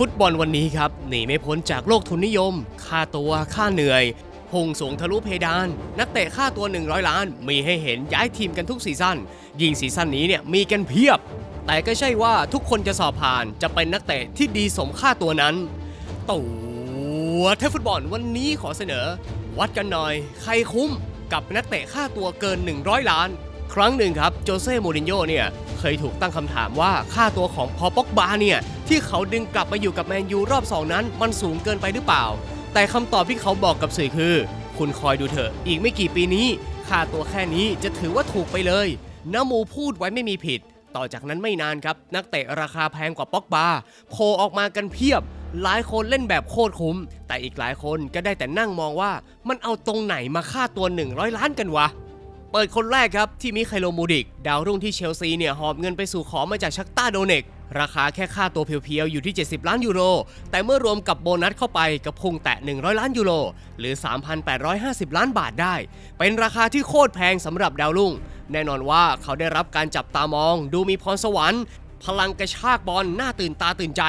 ฟุตบอลวันนี้ครับหนีไม่พ้นจากโลกทุนนิยม ค่าตัวค่าเหนื่อยพุ่งสูงทะลุเพดาน นักเตะค่าตัว 100 ล้าน มีให้เห็นย้ายทีมกันทุกซีซั่นยิ่งซีซั่นนี้เนี่ยมีกันเพียบ แต่ก็ใช่ว่าทุกคนจะสอบผ่านจะเป็นนักเตะที่ดีสมค่าตัวนั้นตัวเทฟุตบอลวันนี้ขอเสนอ วัดกันหน่อย ใครคุ้มกับนักเตะค่าตัวเกิน 100 ล้าน ครั้งหนึ่งครับโจเซ่โมรินโญ่เนี่ยเคยถูกตั้งคำถามว่าค่าตัวของพอป็อกบาเนี่ยที่เขาดึงกลับมาอยู่กับแมนยูรอบ2นั้น มันสูงเกินไปหรือเปล่า แต่คำตอบที่เขาบอกกับสื่อคือ คุณคอยดูเถอะ อีกไม่กี่ปีนี้ ค่าตัวแค่นี้จะถือว่าถูกไปเลยน้ามูพูดไว้ไม่มีผิด ต่อจากนั้นไม่นานครับ นักเตะราคาแพงกว่าป็อกบาโผล่ออกมากันเพียบ หลายคนเล่นแบบโคตรคุ้ม แต่อีกหลายคนก็ได้แต่นั่งมองว่า มันเอาตรงไหนมาค่าตัว 100 ล้านกันวะ ปิดคนแรกครับที่มิไคโลมูดิก ดาวรุ่งที่เชลซีเนี่ยหอบเงินไปสู่ขอมาจากชักต้าโดเนก ราคาแค่ค่าตัวเพียวๆ อยู่ที่ 70 ล้านยูโร แต่เมื่อรวมกับโบนัสเข้าไปกับพุ่งแตะ 100 ล้านยูโร หรือ 3,850 ล้านบาทได้ เป็นราคาที่โคตรแพงสำหรับดาวรุ่ง แน่นอนว่าเขาได้รับการจับตามอง ดูมีพรสวรรค์ พลังกระชากบอลน่าตื่นตาตื่นใจ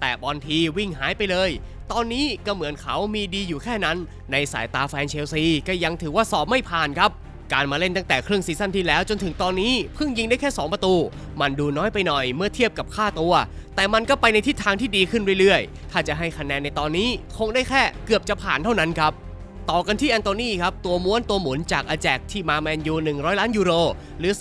แต่บอลทีวิ่งหายไปเลยตอนนี้ก็เหมือนเขามีดีอยู่แค่นั้น ในสายตาแฟนเชลซีก็ยังถือว่าสอบไม่ผ่านครับ การมาเล่นตั้งแต่ครึ่งซีซั่นที่แล้วจนถึงตอนนี้เพิ่งยิงได้แค่ 2 ประตู มันดูน้อยไปหน่อยเมื่อเทียบกับค่าตัว แต่มันก็ไปในทิศทางที่ดีขึ้นเรื่อยๆ ถ้าจะให้คะแนนในตอนนี้คงได้แค่เกือบจะผ่านเท่านั้นครับต่อกันที่แอนโตนีครับ ตัวม้วนตัวหมุนจากอาแจกที่มาแมนยู 100 ล้านยูโร หรือ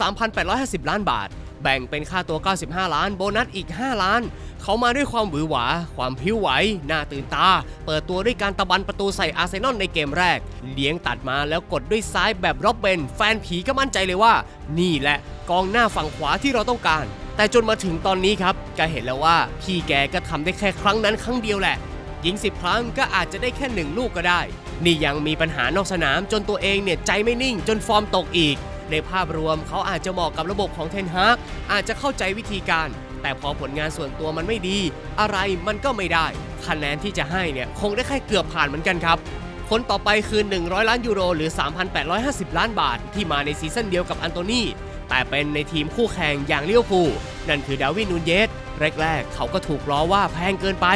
3,850 ล้านบาท แบ่งเป็นค่าตัว 95 ล้าน โบนัสอีก 5 ล้าน เขามาด้วยความหวือหวา ความพิ้วไหวน่าตื่นตา เปิดตัวด้วยการตะบันประตูใส่อาร์เซนอลในเกมแรก เลี้ยงตัดมาแล้วกดด้วยซ้ายแบบร็อบเบน แฟนผีก็มั่นใจเลยว่า นี่แหละกองหน้าฝั่งขวาที่เราต้องการ แต่จนมาถึงตอนนี้ครับก็เห็นแล้วว่าพี่แกก็ทำได้แค่ครั้งนั้นครั้งเดียวแหละยิง 10 ครั้งก็อาจจะได้แค่ 1 ลูกก็ได้ นี่ยังมีปัญหานอกสนามจนตัวเองเนี่ยใจไม่นิ่งจนฟอร์มตกอีก ในภาพรวมเขาอาจจะเหมาะกับระบบของเทนฮากอาจจะเข้าใจวิธีการ แต่พอผลงานส่วนตัวมันไม่ดี อะไรมันก็ไม่ได้ คะแนนที่จะให้เนี่ยคงได้แค่เกือบผ่านเหมือนกันครับ คนต่อไปคือ 100 ล้านยูโรหรือ 3,850 ล้านบาท ที่มาในซีซั่นเดียวกับอันโตนีแต่เป็นในทีมคู่แข่งอย่างเลี้ยวภูนั่นคือดาวินนูนเยสแรกๆเขาก็ถูกล้อว่าแพงเกินไป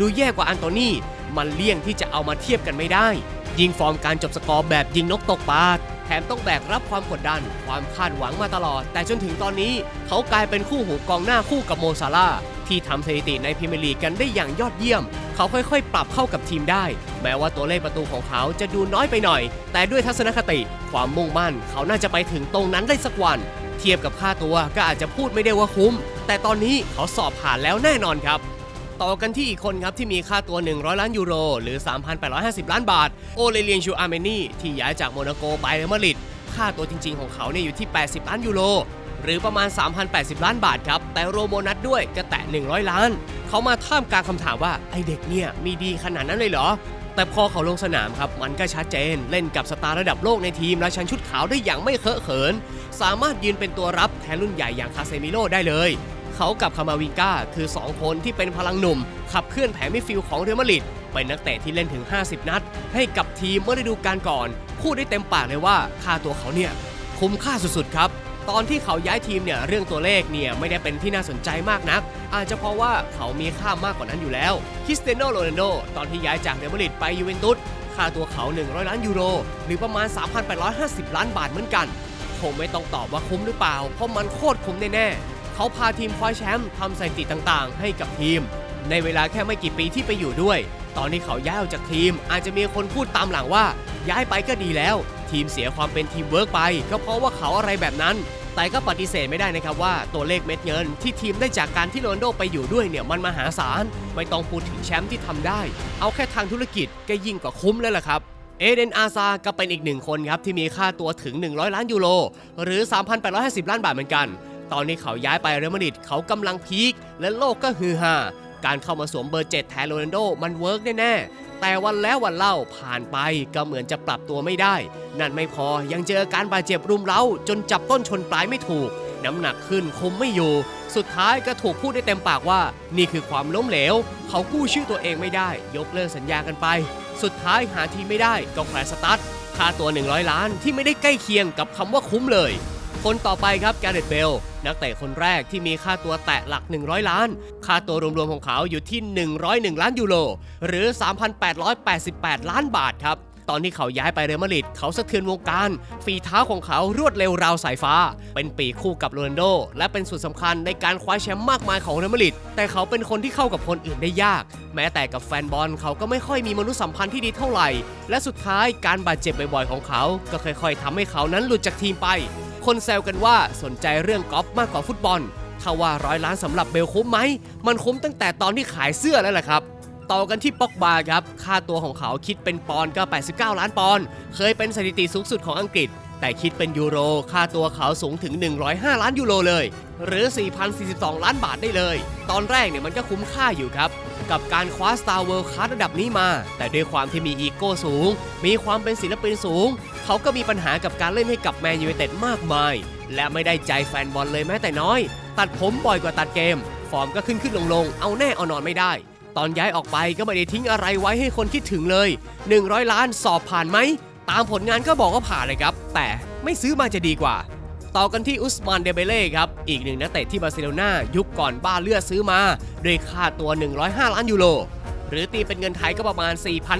ดูแย่กว่าอันโตนีมันเลี่ยงที่จะเอามาเทียบกันไม่ได้ ยิงฟอร์มการจบสกอร์แบบยิงนกตกปลา แถมต้องแบกรับความกดดัน ความคาดหวังมาตลอด แต่จนถึงตอนนี้ เขากลายเป็นคู่หูกองหน้าคู่กับโมซาลาที่ทำสถิติในพรีเมียร์ลีกกันได้อย่างยอดเยี่ยม เขาค่อยๆ ปรับเข้ากับทีมได้ แม้ว่าตัวเลขประตูของเขาจะดูน้อยไปหน่อย แต่ด้วยทัศนคติ ความมุ่งมั่น เขาน่าจะไปถึงตรงนั้นได้สักวัน เทียบกับค่าตัวก็อาจจะพูดไม่ได้ว่าคุ้ม แต่ตอนนี้เขาสอบผ่านแล้วแน่นอนครับ ต่อกันที่อีกคนครับที่มีค่าตัว 100 ล้านยูโร หรือ 3,850 ล้านบาท โอเลเลียนชูอาร์เมนีที่ย้ายจากโมนาโกไปเรอัลมาดริดค่าตัวจริง ๆ ของเขาเนี่ยอยู่ที่ 80 ล้านยูโรหรือประมาณ 3,080 ล้านบาทครับ แต่โรโมนัสด้วยก็แตะ 100 ล้าน เขามาท่ามกลางคำถามว่า ไอเด็กเนี่ยมีดีขนาดนั้นเลยเหรอ แต่พอเขาลงสนามครับ มันก็ชัดเจน เล่นกับสตาร์ระดับโลกในทีมราชันชุดขาวได้อย่างไม่เคอะเขิน สามารถยืนเป็นตัวรับแทนรุ่นใหญ่อย่างคาเซมิโลได้เลย เขากับคามาวิก้าคือ 2 คนที่เป็นพลังหนุ่ม ขับเคลื่อนแผนมิดฟิลด์ของเรอัลมาดริดเป็นนักเตะที่เล่นถึง 50 นัด ให้กับทีมเมื่อฤดูกาลก่อน พูดได้เต็มปากเลยว่าค่าตัวเขาเนี่ยคุ้มค่าสุดๆครับตอนที่เขาย้ายทีมเนี่ยเรื่องตัวเลขเนี่ยไม่ได้เป็นที่น่าสนใจมากนัก อาจจะเพราะว่าเขามีค่ามากกว่านั้นอยู่แล้วคริสเตียโนโรนัลโดตอนที่ย้ายจากเรอัลมาดริดไปยูเวนตุสค่าตัวเขา 100 ล้านยูโร หรือประมาณ 3,850 ล้านบาทเหมือนกันคงไม่ต้องตอบว่าคุ้มหรือเปล่า เพราะมันโคตรคุ้มแน่ๆ เขาพาทีมคว้าแชมป์ทำสถิติต่างๆ ให้กับทีม ในเวลาแค่ไม่กี่ปีที่ไปอยู่ด้วย ตอนที่เขาย้ายออกจากทีม อาจจะมีคนพูดตามหลังว่า ย้ายไปก็ดีแล้ว ทีมเสียความเป็นทีมเวิร์กไปก็เพราะว่าเขาอะไรแบบนั้น แต่ก็ปฏิเสธไม่ได้นะครับว่าตัวเลขเม็ดเงินที่ทีมได้จากการที่โรนลโดไปอยู่ด้วยเนี่ยมันมหาศาลไม่ต้องพูดถึงแชมป์ที่ทำได้ เอาแค่ทางธุรกิจก็ยิ่งกว่าคุ้มแล้วล่ะครับเอเดนอาซาก็เป็นอีกหนึ่งคนครับที่มีค่าตัวถึง 100 ล้านยูโรหรือ 3,850 ล้านบาทเหมือนกัน ตอนนี้เขาย้ายไปเรอัลมาดริดเขากำลังพีคและโลกก็ฮือฮาการเข้ามาสวมเบอร์7แทนโรนัลโดมันเวิร์กแน่ๆ แต่วันแล้ววันเล่าผ่านไปก็เหมือนจะปรับตัวไม่ได้ นั่นไม่พอยังเจอการบาดเจ็บรุมเร้า จนจับต้นชนปลายไม่ถูก น้ำหนักขึ้นคุมไม่อยู่ สุดท้ายก็ถูกพูดได้เต็มปากว่า นี่คือความล้มเหลว เขากู้ชื่อตัวเองไม่ได้ ยกเลิกสัญญากันไป สุดท้ายหาทีไม่ได้ก็แขวนสตาร์ทค่าตัว 100 ล้านที่ไม่ได้ใกล้เคียงกับคำว่าคุ้มเลย คนต่อไปครับแกเรตเบลนักเตะคนแรกที่มีค่าตัวแตะหลัก 100 ล้าน ค่าตัวรวมๆของเขาอยู่ที่ 101 ล้านยูโรหรือ 3,888 ล้านบาทครับตอนที่เขาย้ายไปเรอัลมาดริดเขาสะเทือนวงการ ฝีเท้าของเขารวดเร็วราวสายฟ้า เป็นปีคู่กับโรนัลโด และเป็นส่วนสำคัญในการคว้าแชมป์มากมายของเรอัลมาดริดแต่เขาเป็นคนที่เข้ากับคนอื่นได้ยาก แม้แต่กับแฟนบอลเขาก็ไม่ค่อยมีมนุษยสัมพันธ์ที่ดีเท่าไหร่ และสุดท้ายการบาดเจ็บบ่อยๆของเขา ก็ค่อยๆทำให้เขานั้นหลุดจากทีมไป คนแซวกันว่าสนใจเรื่องกอล์ฟมากกว่าฟุตบอล ถ้าว่าร้อยล้านสำหรับเบลคุ้มไหม มันคุ้มตั้งแต่ตอนที่ขายเสื้อแล้วแหละครับ ต่อกันที่ป็อกบาครับ ค่าตัวของเขาคิดเป็นปอนด์ก็ 89 ล้านปอนด์เคยเป็นสถิติสูงสุดของอังกฤษ แต่คิดเป็นยูโร ค่าตัวเขาสูงถึง 105 ล้านยูโรเลย หรือ 4,042 ล้านบาทได้เลย ตอนแรกเนี่ยมันก็คุ้มค่าอยู่ครับกับการคว้า Star World Card ระดับนี้มา แต่ด้วยความที่มีอีโก้สูง มีความเป็นศิลปินสูง เขาก็มีปัญหากับการเล่นให้กับแมนยูไนเต็ดมากมาย และไม่ได้ใจแฟนบอลเลยแม้แต่น้อย ตัดผมบ่อยกว่าตัดเกม ฟอร์มก็ขึ้นขึ้นลงลงเอาแน่เอานอนไม่ได้ ตอนย้ายออกไปก็ไม่ได้ทิ้งอะไรไว้ให้คนคิดถึงเลย 100 ล้านสอบผ่านไหม ตามผลงานก็บอกว่าผ่านเลยครับ แต่ไม่ซื้อมาจะดีกว่าต่อกันที่อุสมานเดเบเล่ครับ อีกหนึ่งนักเตะที่บาร์เซโลนายุคก่อนบ้าเลือดซื้อมา ด้วยค่าตัว 105 ล้านยูโร หรือตีเป็นเงินไทยก็ประมาณ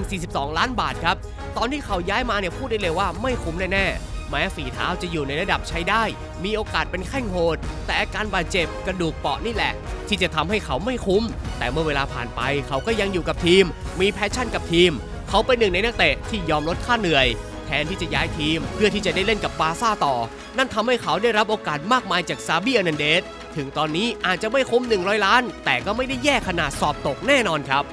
4,042 ล้านบาทครับ ตอนที่เขาย้ายมาเนี่ยพูดได้เลยว่าไม่คุ้มแน่ๆ แม้ฝีเท้าจะอยู่ในระดับใช้ได้ มีโอกาสเป็นแข้งโหด แต่อาการบาดเจ็บกระดูกเปราะนี่แหละ ที่จะทำให้เขาไม่คุ้ม แต่เมื่อเวลาผ่านไปเขาก็ยังอยู่กับทีม มีแพชชั่นกับทีม เขาเป็นหนึ่งในนักเตะที่ยอมลดค่าเหนื่อยแทนที่จะย้ายทีมเพื่อที่จะได้เล่นกับบาร์ซ่าต่อ นั่นทำให้เขาได้รับโอกาสมากมายจากซาบีอนันเดส ถึงตอนนี้อาจจะไม่คุ้ม 100 ล้าน แต่ก็ไม่ได้แย่ขนาดสอบตกแน่นอนครับ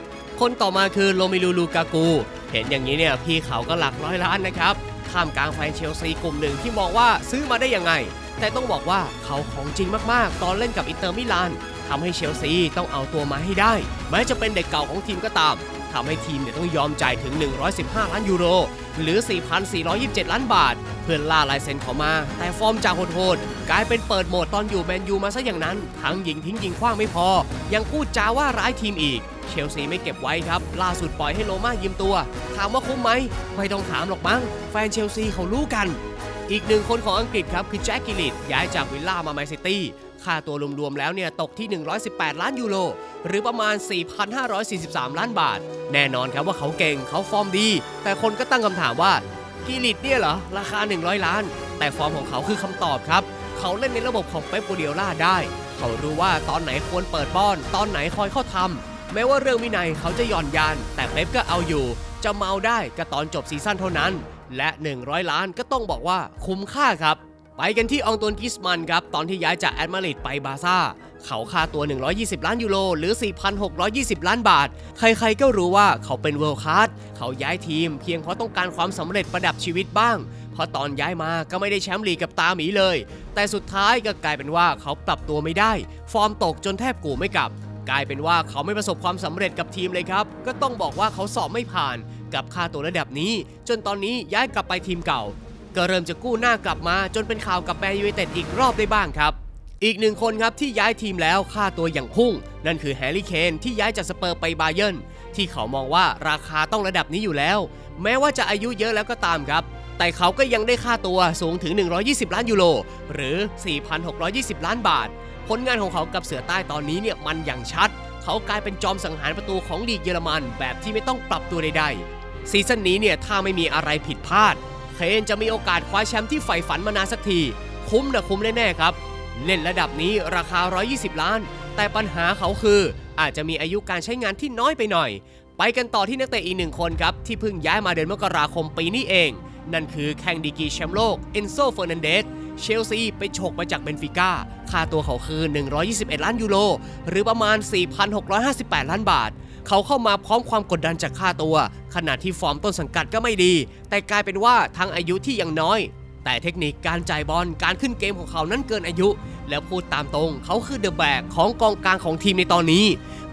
คนต่อมาคือโรมิลูลูกากู เห็นอย่างนี้เนี่ยพี่เขาก็หลักร้อยล้านนะครับท่ามกลางแฟนเชลซีกลุ่มหนึ่งที่มองว่าซื้อมาได้ยังไง แต่ต้องบอกว่าเขาของจริงมากๆ ตอนเล่นกับอินเตอร์มิลานทำให้เชลซีต้องเอาตัวมาให้ได้ แม้จะเป็นเด็กเก่าของทีมก็ตามทำให้ทีมเนี่ยต้องยอมจ่ายถึง 115 ล้านยูโร หรือ 4,427 ล้านบาท เพื่อล่าลายเซ็นเขามา แต่ฟอร์มจากโหดๆกลายเป็นเปิดโหมดตอนอยู่แมนยูมาซะอย่างนั้น ทั้งยิงทิ้งยิงขว้างไม่พอ ยังพูดจาว่าร้ายทีมอีก เชลซีไม่เก็บไว้ครับ ล่าสุดปล่อยให้โลมายืมตัว ถามว่าคุ้มไหมไม่ต้องถามหรอกมั้ง แฟนเชลซีเขารู้กัน อีกหนึ่งคนของอังกฤษครับ คือแจ็คกิลิตย้ายจากวิลล่ามาแมนซิตี้ค่าตัวรวมๆแล้วเนี่ยตกที่ 118 ล้านยูโร หรือประมาณ 4,543 ล้านบาท แน่นอนครับว่าเขาเก่งเขาฟอร์มดี แต่คนก็ตั้งคำถามว่ากิลิตเนี่ยเหรอ ราคา 100 ล้าน แต่ฟอร์มของเขาคือคำตอบครับ เขาเล่นในระบบของเป๊ปกูเดียล่าได้ เขารู้ว่าตอนไหนควรเปิดป้อนตอนไหนคอยเข้าทำ แม้ว่าเรื่องวินัยเขาจะหย่อนยาน แต่เป๊ปก็เอาอยู่ จะเมาได้ก็ตอนจบซีซั่นเท่านั้น และ 100 ล้านก็ต้องบอกว่าคุ้มค่าครับ ไปกันที่องตวนกิสมันครับ ตอนที่ย้ายจากแอดมาริดไปบาซ่า เขาค่าตัว 120 ล้านยูโรหรือ 4,620 ล้านบาท ใครๆก็รู้ว่าเขาเป็นเวิลด์คลาสเขาย้ายทีมเพียงเพราะต้องการความสำเร็จประดับชีวิตบ้างเพราะตอนย้ายมาก็ไม่ได้แชมป์ลีกกับตาหมีเลย แต่สุดท้ายก็กลายเป็นว่าเขาปรับตัวไม่ได้ ฟอร์มตกจนแทบกูไม่กลับ กลายเป็นว่าเขาไม่ประสบความสำเร็จกับทีมเลยครับ ก็ต้องบอกว่าเขาสอบไม่ผ่านกับค่าตัวระดับนี้ จนตอนนี้ย้ายกลับไปทีมเก่า ก็เริ่มจะกู้หน้ากลับมาจนเป็นข่าวกับแมนยูไนเต็ดอีกรอบได้บ้างครับอีกหนึ่งคนครับที่ย้ายทีมแล้วค่าตัวอย่างพุ่ง นั่นคือแฮร์รี่เคนที่ย้ายจากสเปอร์ไปบาเยิร์นที่เขามองว่าราคาต้องระดับนี้อยู่แล้ว แม้ว่าจะอายุเยอะแล้วก็ตามครับ แต่เขาก็ยังได้ค่าตัวสูงถึง 120 ล้านยูโรหรือ 4,620 ล้านบาท ลงานของเขากับเสือใต้ตอนนี้เนี่ยมันอย่างชัด เขากลายเป็นจอมสังหารประตูของลีกเยอรมันแบบที่ไม่ต้องปรับตัวใดๆซีซั่นนี้เนี่ยถ้าไม่มีอะไรผิดพลาด เคนจะมีโอกาสคว้าแชมป์ที่ใฝ่ฝันมานานสักที คุ้มนะคุ้มแน่ๆครับเล่นระดับนี้ราคา 120 ล้าน แต่ปัญหาเขาคือ อาจจะมีอายุการใช้งานที่น้อยไปหน่อย ไปกันต่อที่นักเตะอีกหนึ่งคนครับ ที่เพิ่งย้ายมาเดือนมกราคมปีนี้เอง นั่นคือแข่งดีกีแชมป์โลกเอนโซเฟอร์นันเดส เชลซีไปฉกมาจากเบนฟิก้า ค่าตัวเขาคือ 121 ล้านยูโร หรือประมาณ 4,658 ล้านบาท เขาเข้ามาพร้อมความกดดันจากค่าตัว ขณะที่ฟอร์มต้นสังกัดก็ไม่ดี แต่กลายเป็นว่าทั้งอายุที่ยังน้อย แต่เทคนิคการจ่ายบอล การขึ้นเกมของเขานั้นเกินอายุ แล้วพูดตามตรง เขาคือเดอะแบกของกองกลางของทีมในตอนนี้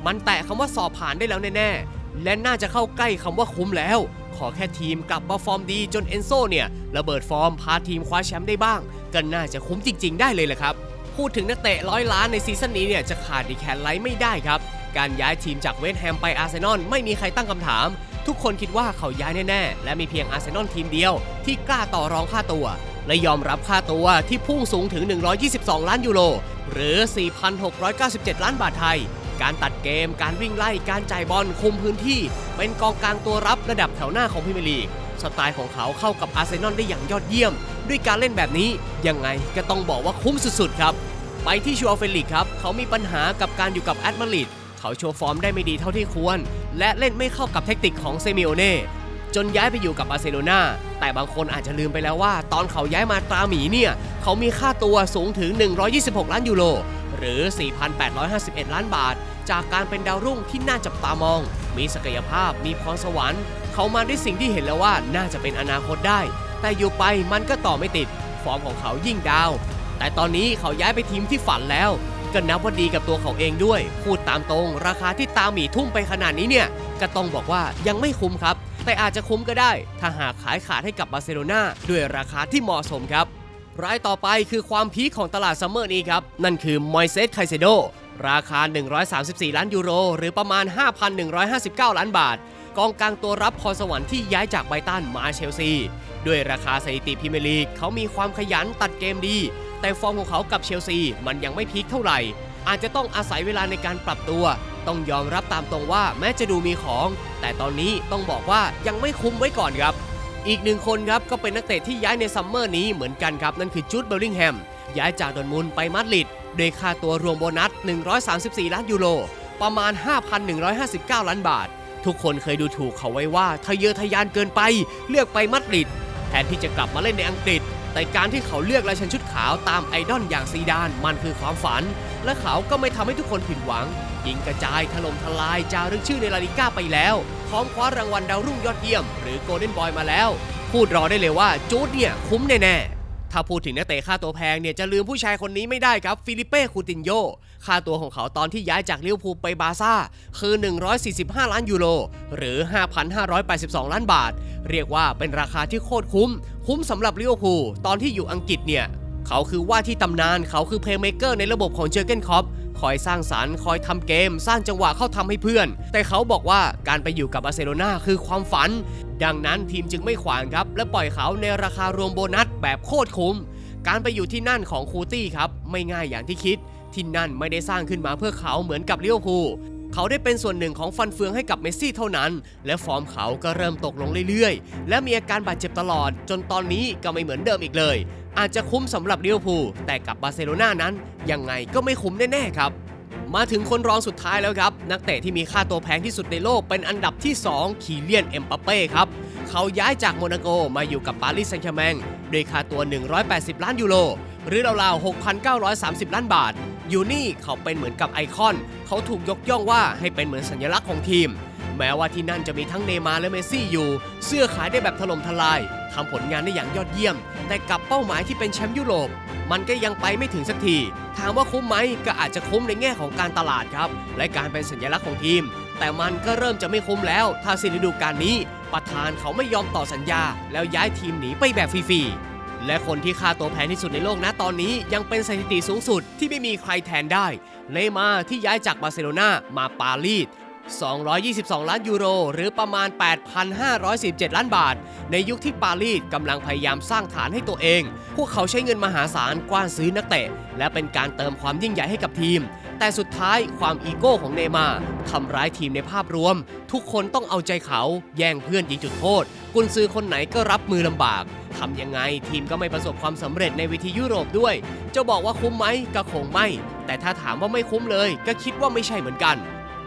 มันแตะคำว่าสอบผ่านได้แล้วแน่ๆ และน่าจะเข้าใกล้คำว่าคุ้มแล้ว ขอแค่ทีมกลับมาฟอร์มดีจนเอนโซเนี่ยระเบิดฟอร์มพาทีมคว้าแชมป์ได้บ้างก็น่าจะคุ้มจริง ๆ ได้เลยแหละครับ พูดถึงนักเตะร้อยล้านในซีซั่นนี้เนี่ยจะขาดดีแคนไลท์ไม่ได้ครับ การย้ายทีมจากเวสต์แฮมไปอาร์เซนอลไม่มีใครตั้งคำถาม ทุกคนคิดว่าเขาย้ายแน่ๆ และมีเพียงอาร์เซนอลทีมเดียว ที่กล้าต่อรองค่าตัว และยอมรับค่าตัวที่พุ่งสูงถึง 122 ล้านยูโรหรือ 4,697 ล้านบาทไทย การตัดเกม การวิ่งไล่ การจ่ายบอลคุมพื้นที่ เป็นกองกลางตัวรับระดับแถวหน้าของพรีเมียร์ลีก สไตล์ของเขาเข้ากับอาร์เซนอลได้อย่างยอดเยี่ยม ด้วยการเล่นแบบนี้ยังไงก็ต้องบอกว่าคุ้มสุดๆครับ ไปที่ชัวเฟลิกครับ เขามีปัญหากับการอยู่กับแอตมาริดเขาโชว์ฟอร์มได้ไม่ดีเท่าที่ควร และเล่นไม่เข้ากับเทคนิคของเซมิโอเน่ จนย้ายไปอยู่กับบาร์เซโลนาแต่บางคนอาจจะลืมไปแล้วว่า ตอนเขาย้ายมาตราหมีเนี่ย เขามีค่าตัวสูงถึง 126 ล้านยูโรหรือ 4,851 ล้านบาท จากการเป็นดาวรุ่งที่น่าจับตามอง มีศักยภาพมีพรสวรรค์ เขามาด้วยสิ่งที่เห็นแล้วว่าน่าจะเป็นอนาคตได้ แต่อยู่ไปมันก็ต่อไม่ติด ฟอร์มของเขายิ่งดาว แต่ตอนนี้เขาย้ายไปทีมที่ฝันแล้ว ก็นับว่าดีกับตัวเขาเองด้วย พูดตามตรง ราคาที่ตาหมีทุ่มไปขนาดนี้เนี่ย ก็ต้องบอกว่ายังไม่คุ้มครับ แต่อาจจะคุ้มก็ได้ ถ้าหากขายขาดให้กับบาร์เซโลนาด้วยราคาที่เหมาะสมครับ รายต่อไปคือความพีคของตลาดซัมเมอร์นี้ครับ นั่นคือมอยเซสไคเซโดราคา 134 ล้านยูโร หรือประมาณ 5,159 ล้านบาท กองกลางตัวรับพรสวรรค์ที่ย้ายจากไบตันมาเชลซี ด้วยราคาสถิติพรีเมียร์ลีกเขามีความขยันตัดเกมดี แต่ฟอร์มของเขากับเชลซีมันยังไม่พีคเท่าไหร่ อาจจะต้องอาศัยเวลาในการปรับตัว ต้องยอมรับตามตรงว่าแม้จะดูมีของ แต่ตอนนี้ต้องบอกว่ายังไม่คุ้มไว้ก่อนครับ อีกหนึ่งคนครับก็เป็นนักเตะที่ย้ายในซัมเมอร์นี้เหมือนกันครับนั่นคือจูดเบลลิงแฮมย้ายจากดอร์ทมุนไปมาดริดโดยค่าตัวรวมโบนัส 134 ล้านยูโรประมาณ 5,159 ล้านบาท ทุกคนเคยดูถูกเขาไว้ว่าทะเยอทะยานเกินไป เลือกไปมาดริดแทนที่จะกลับมาเล่นในอังกฤษ แต่การที่เขาเลือกราชันชุดขาวตามไอดอลอย่างซีดาน มันคือความฝัน และเขาก็ไม่ทำให้ทุกคนผิดหวัง ยิงกระจายถล่มทลายจารึกชื่อในลาลิก้าไปแล้ว พร้อมคว้ารางวัลดาวรุ่งยอดเยี่ยม หรือโกลเด้นบอยมาแล้ว พูดรอได้เลยว่าจูดเนี่ยคุ้มแน่ๆถ้าพูดถึงนักเตะค่าตัวแพงเนี่ยจะลืมผู้ชายคนนี้ไม่ได้ครับฟิลิเป้คูตินโยค่าตัวของเขาตอนที่ย้ายจากลิเวอร์พูลไปบาซ่าคือ 145 ล้านยูโรหรือ 5,582 ล้านบาท เรียกว่าเป็นราคาที่โคตรคุ้ม คุ้มสำหรับลิเวอร์พูลตอนที่อยู่อังกฤษเนี่ย เขาคือว่าที่ตำนานเขาคือเพลย์เมเกอร์ในระบบของเจอร์เกนคอปคอยสร้างสารรค์คอยทำเกม สร้างจังหวะเข้าทำให้เพื่อน แต่เขาบอกว่าการไปอยู่กับบาร์เซโลนาคือความฝัน ดังนั้นทีมจึงไม่ขวางครับ และปล่อยเขาในราคารวมโบนัสแบบโคตรคุ้ม การไปอยู่ที่นั่นของคูตี้ครับไม่ง่ายอย่างที่คิด ที่นั่นไม่ได้สร้างขึ้นมาเพื่อเขาเหมือนกับลิเวอร์พูล เขาได้เป็นส่วนหนึ่งของฟันเฟืองให้กับเมสซี่เท่านั้น และฟอร์มเขาก็เริ่มตกลงเรื่อยๆ และมีอาการบาดเจ็บตลอด จนตอนนี้ก็ไม่เหมือนเดิมอีกเลย อาจจะคุ้มสำหรับลิเวอร์พูแต่กับบาร์เซโลนานั้น ยังไงก็ไม่คุ้มแน่ๆครับมาถึงคนรองสุดท้ายแล้วครับ นักเตะที่มีค่าตัวแพงที่สุดในโลกเป็นอันดับที่ 2 คีเลียนเอ็มบัปเป้ครับ เขาย้ายจากโมนาโกมาอยู่กับปารีสแซงต์แชร์แมงด้วยค่าตัว 180 ล้านยูโร หรือราวๆ6,930 ล้านบาท ยู่นี่เขาเป็นเหมือนกับไอคอน เขาถูกยกย่องว่าให้เป็นเหมือนสัญลักษณ์ของทีม แม้ว่าที่นั่นจะมีทั้งเนย์มาร์และเมสซี่อยู่ เสื้อขายได้แบบถล่มทลายทำผลงานได้อย่างยอดเยี่ยม แต่กับเป้าหมายที่เป็นแชมป์ยุโรปมันก็ยังไปไม่ถึงสักที ถามว่าคุ้มไหมก็อาจจะคุ้มในแง่ของการตลาดครับ และการเป็นสัญลักษณ์ของทีม แต่มันก็เริ่มจะไม่คุ้มแล้ว ถ้าสิ้นฤดูกาลนี้ ประธานเขาไม่ยอมต่อสัญญา แล้วย้ายทีมหนีไปแบบฟรีๆ และคนที่ค่าตัวแพงที่สุดในโลกนะตอนนี้ยังเป็นสถิติสูงสุดที่ไม่มีใครแทนได้ เนย์มาร์ที่ย้ายจากบาร์เซโลนามาปารีส 222 ล้านยูโร หรือประมาณ 8,517ล้านบาท ในยุคที่ปารีสกำลังพยายามสร้างฐานให้ตัวเอง พวกเขาใช้เงินมหาศาลกว้านซื้อนักเตะ และเป็นการเติมความยิ่งใหญ่ให้กับทีม แต่สุดท้ายความอีโก้ของเนมาทำร้ายทีมในภาพรวม ทุกคนต้องเอาใจเขา แย่งเพื่อนยิงจุดโทษ กุนซือคนไหนก็รับมือลำบากทำยังไงทีมก็ไม่ประสบความสำเร็จในเวทียุโรปด้วย จะบอกว่าคุ้มไหมก็คงไม่ แต่ถ้าถามว่าไม่คุ้มเลย ก็คิดว่าไม่ใช่เหมือนกัน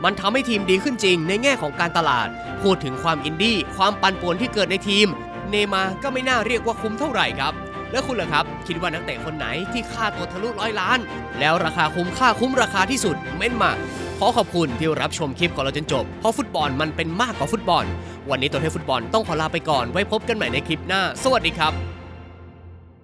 มันทำให้ทีมดีขึ้นจริงในแง่ของการตลาด พูดถึงความอินดี้ความปั่นป่วนที่เกิดในทีม เนมาก็ไม่น่าเรียกว่าคุ้มเท่าไหร่ครับ แล้วคุณล่ะครับ คิดว่านักเตะคนไหนที่ค่าตัวทะลุร้อยล้าน แล้วราคาคุ้มค่าคุ้มราคาที่สุดเม้นมาขอขอบคุณที่รับชมคลิปก่อนเราจนจบ เพราะฟุตบอลมันเป็นมากกว่าฟุตบอล วันนี้ตัวเทฟุตบอลต้องขอลาไปก่อนไว้พบกันใหม่ในคลิปหน้า สวัสดีครับ